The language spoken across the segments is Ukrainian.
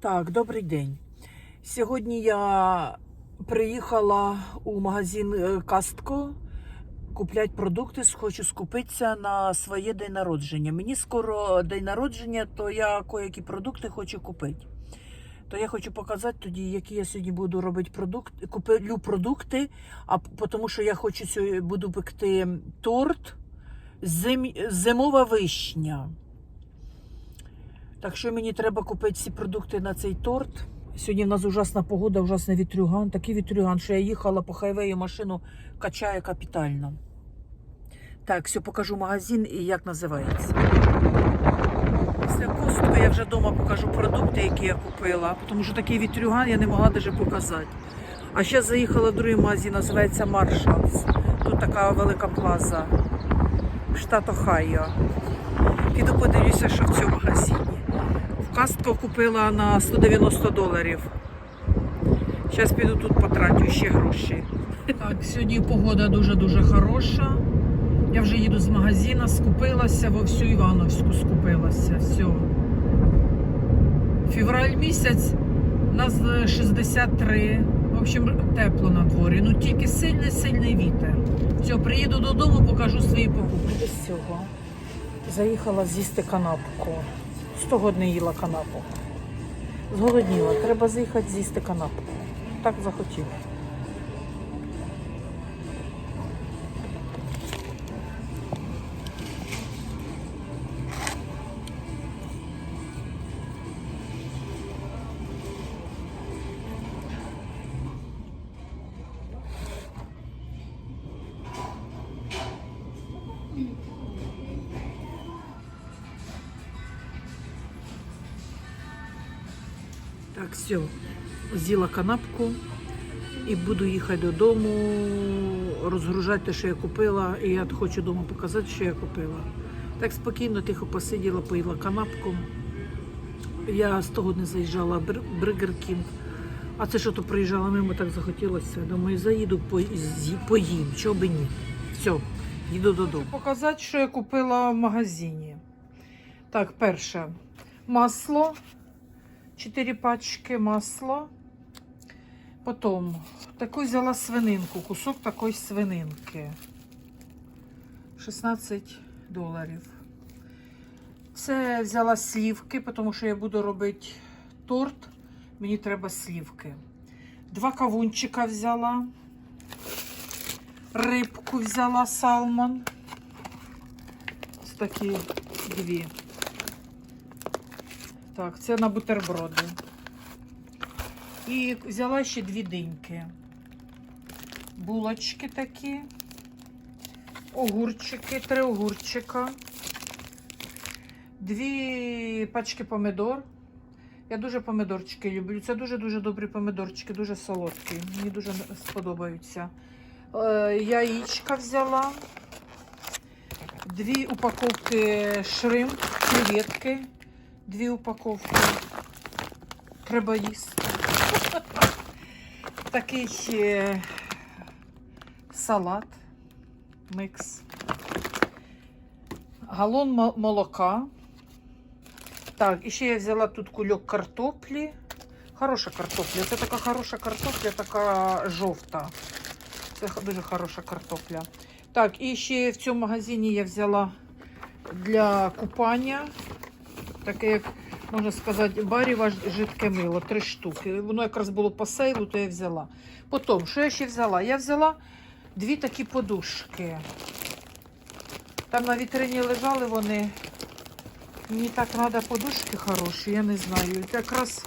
Так, добрий день. Сьогодні я приїхала у магазин е, Кастко купляти продукти. Хочу скупитися на своє день народження. Мені скоро день народження, то я які продукти хочу купити. То я хочу показати тоді, які я сьогодні буду робити продукти. Куплю продукти, а тому що я хочу буду пекти торт зим, зимова вишня. Так що мені треба купити всі продукти на цей торт. Сьогодні в нас ужасна погода, ужасний вітрюган. Такий вітрюган, що я їхала по хайвею, машину качає капітально. Так, все, покажу магазин і як називається. Після костка я вже вдома покажу продукти, які я купила, тому що такий вітрюган я не могла навіть показати. А ще заїхала в другий магазин, називається Marshalls. Тут така велика плаза. Штат Ohio. Піду подивлюся, що в цьому магазині. В купила на 190 доларів. Зараз піду тут потрачу ще гроші. Так, сьогодні погода дуже-дуже хороша. Я вже їду з магазина, скупилася, во всю Івановську скупилася. Все. Февраль місяць, нас е, 63. В общем, тепло на дворі. Ну тільки сильний сильний вітер. Все, приїду додому, покажу свої покупки. Без. Заїхала з'їсти канапку. Сто год не їла канапу. Зголодніла. Треба заїхати з'їсти канапу. Так захотів. Так, все. З'їла канапку і буду їхати додому, розгружати те, що я купила. І я хочу вдома показати, що я купила. Так спокійно, тихо посиділа, поїла канапку. Я з того не заїжджала в Кінг. А це що то приїжджала мимо, так захотілося. Думаю, заїду поїм, чого би ні. Все, їду додому. Показати, що я купила в магазині. Так, перше, масло. 4 пачки масла. Потім таку взяла свининку, кусок такої свининки. 16 доларів. Це взяла слівки, тому що я буду робити торт. Мені треба слівки. Два кавунчика взяла. Рибку взяла салмон. Ось такі дві. Так, це на бутерброди. І взяла ще дві диньки. Булочки такі. Огурчики, три огурчика. Дві пачки помидор. Я дуже помидорчики люблю. Це дуже-дуже добрі помидорчики, дуже солодкі. Мені дуже сподобаються. Е, яєчка взяла. Дві упаковки шримп, креветки. Дві упаковки. Їсти. Такий е, салат. Микс. Галон молока. Так, і ще я взяла тут кульок картоплі. Хороша картопля. Це така хороша картопля, така жовта. Це дуже хороша картопля. Так, і ще в цьому магазині я взяла для купання. Таке, як можна сказати, баріва жидке мило, три штуки. Воно якраз було по сейлу, то я взяла. Потім, що я ще взяла? Я взяла дві такі подушки. Там на вітрині лежали вони. Мені так треба подушки хороші, я не знаю. Якраз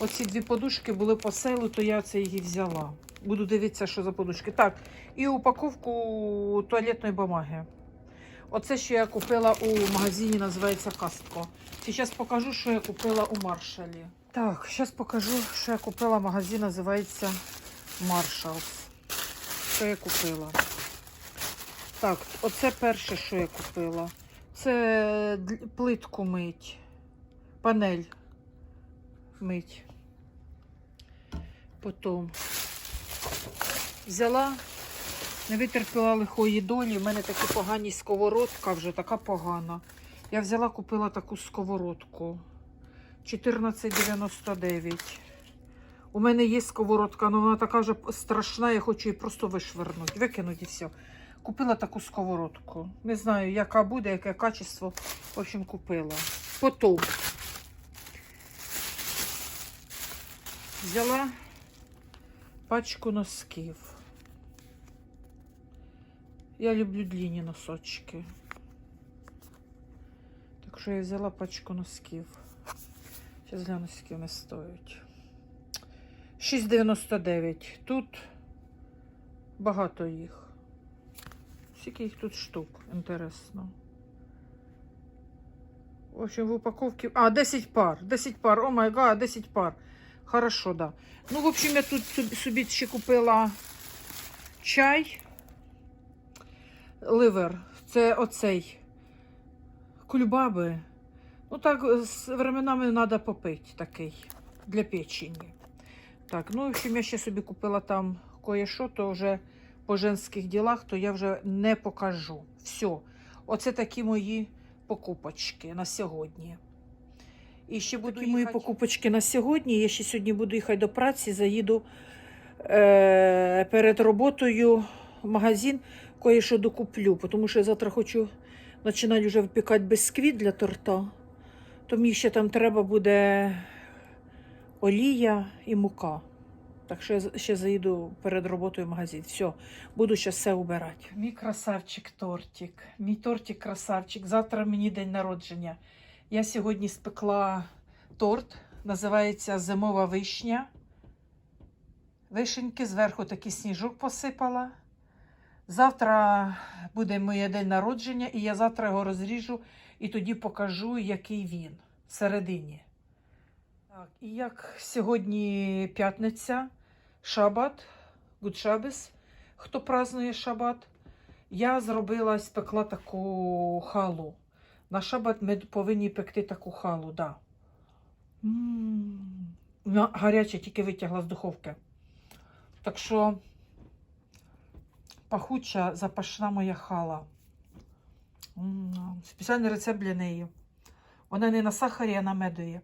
оці дві подушки були по сейлу, то я це її взяла. Буду дивитися, що за подушки. Так, і упаковку туалетної бумаги. Оце, що я купила у магазині, називається Кастко. Зараз покажу, що я купила у Маршалі. Так, зараз покажу, що я купила. Магазин називається Marshalls. Що я купила? Так, оце перше, що я купила. Це плитку мить. Панель мить. Потім взяла не витерпіла лихої долі. У мене такі погані сковородка вже така погана. Я взяла, купила таку сковородку. 14,99. У мене є сковородка, але вона така вже страшна, я хочу її просто вишвернути, викинути і все. Купила таку сковородку. Не знаю, яка буде, яке качество. В общем, купила. Потім взяла пачку носків. Я люблю длинні носочки. Так що я взяла пачку носків. Зараз гляну, скільки вони стоять. 6,99. Тут багато їх. Скільки їх тут штук, інтересно. В общем, в упаковці. А, 10 пар. 10 пар. О май гад, 10 пар. Хорошо, да. Ну, в общем, я тут собі ще купила чай. Ливер. Це оцей. Кульбаби. Ну так, з временами треба попити такий для печені. Так, ну, в общем, я ще собі купила там кое-що, то вже по женських ділах, то я вже не покажу. Все. Оце такі мої покупочки на сьогодні. І ще буду Такі мої мої покупочки на сьогодні. Я ще сьогодні буду їхати до праці, заїду е- перед роботою в магазин, кое-що докуплю, тому що я завтра хочу починати вже випікати бісквіт для торта. То мені ще там треба буде олія і мука. Так що я ще заїду перед роботою в магазин. Все, буду ще все убирати. Мій красавчик тортик. Мій тортик красавчик. Завтра мені день народження. Я сьогодні спекла торт, називається Зимова вишня. Вишеньки, зверху такий сніжок посипала. Завтра буде моє день народження, і я завтра його розріжу і тоді покажу, який він всередині. Так, і як сьогодні п'ятниця, шабат, гудшабес, хто празднує шабат, я зробила, спекла таку халу. На шабат ми повинні пекти таку халу, да. Гаряча, тільки витягла з духовки. Так що пахуча, запашна моя хала. Спеціальний рецепт для неї. Вона не на сахарі, а на медові.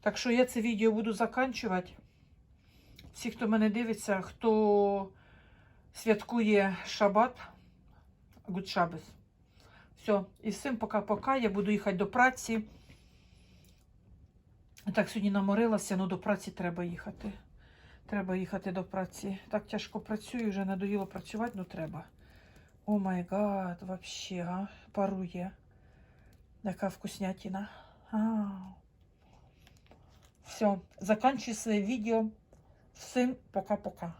Так що я це відео буду заканчувати. Всі, хто мене дивиться, хто святкує шабат, гудшабес. Все, і всім пока-пока. Я буду їхати до праці. Так сьогодні наморилася, але до праці треба їхати. Треба їхати до праці. Так тяжко працюю, вже надоїло працювати, але треба. О май гад, вообще, а? Парує. Яка вкуснятина. А. Все, заканчую своє відео. Всім пока-пока.